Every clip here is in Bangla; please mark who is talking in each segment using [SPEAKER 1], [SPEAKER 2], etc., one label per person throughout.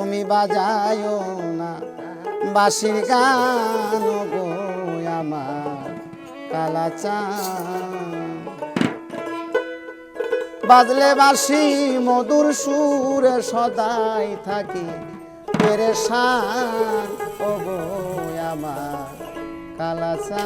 [SPEAKER 1] তুমি বাজায়ও না। বাসির গান গো আমার কালা বাজলে বাসি মধুর সুরে সদাই থাকি। পেরেশান ও গো আমার কালাচা।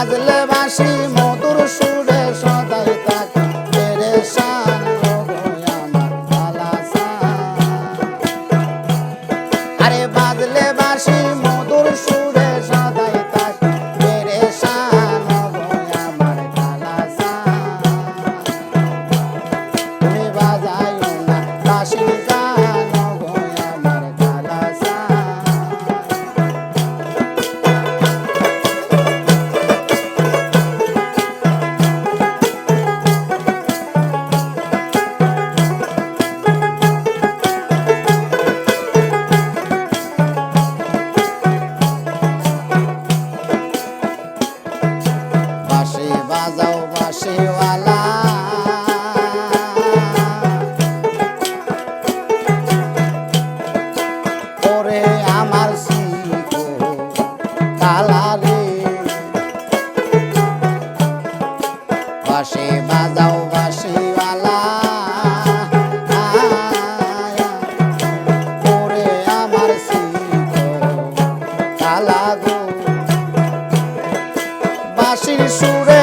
[SPEAKER 1] বাজলে বাসি তালা রে বাসে বাজাও বাসিওয়ালা ওরে আমার তালা গো। বাসির সুরে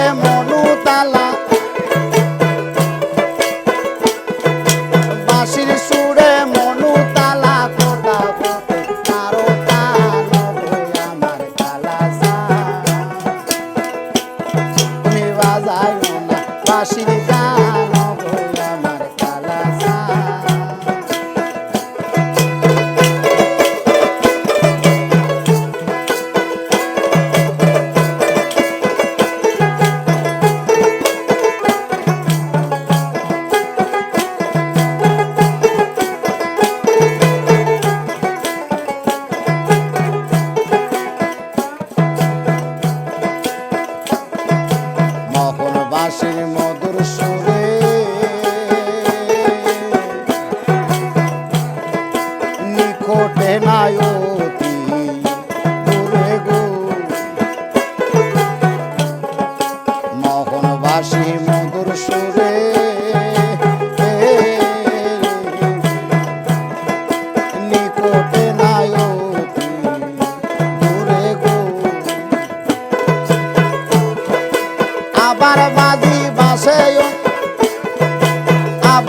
[SPEAKER 1] আসিবে।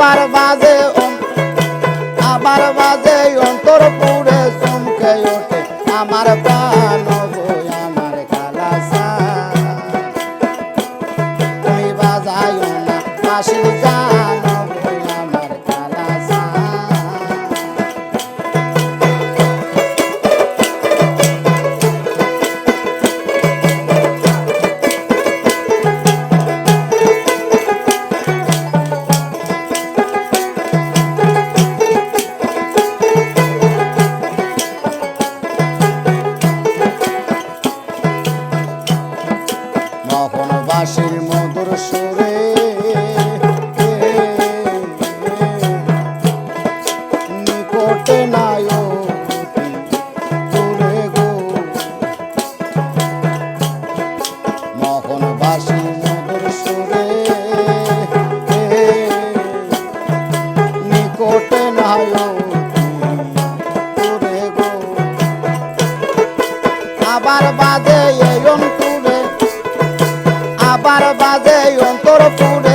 [SPEAKER 1] আমার বাজে আমার বাজে অন্তর বাঁশির মধুর সুরে মাঝে অন্তর পুর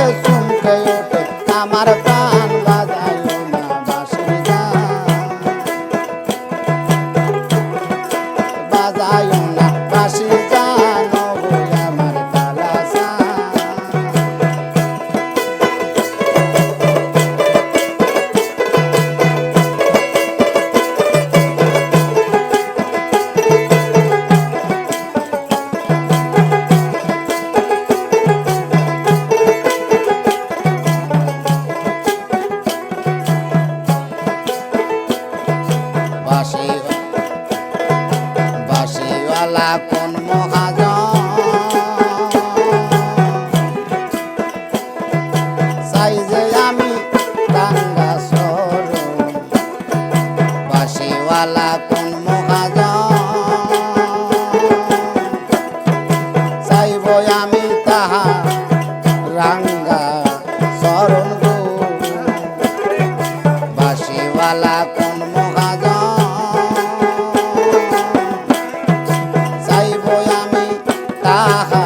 [SPEAKER 1] রাহা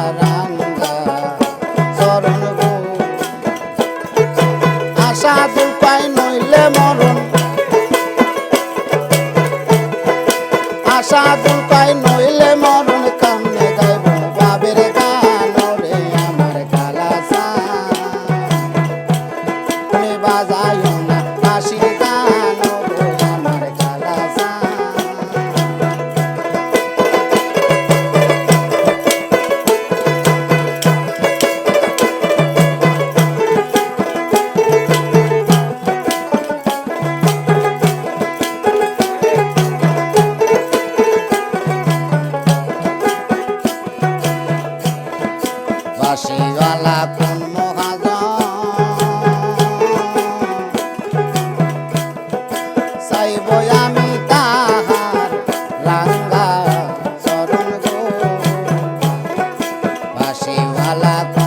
[SPEAKER 1] বাসিওয়ালা কোন চাইব আমি তাহার রাঙ্গা চরণ বাসিওয়ালা কোন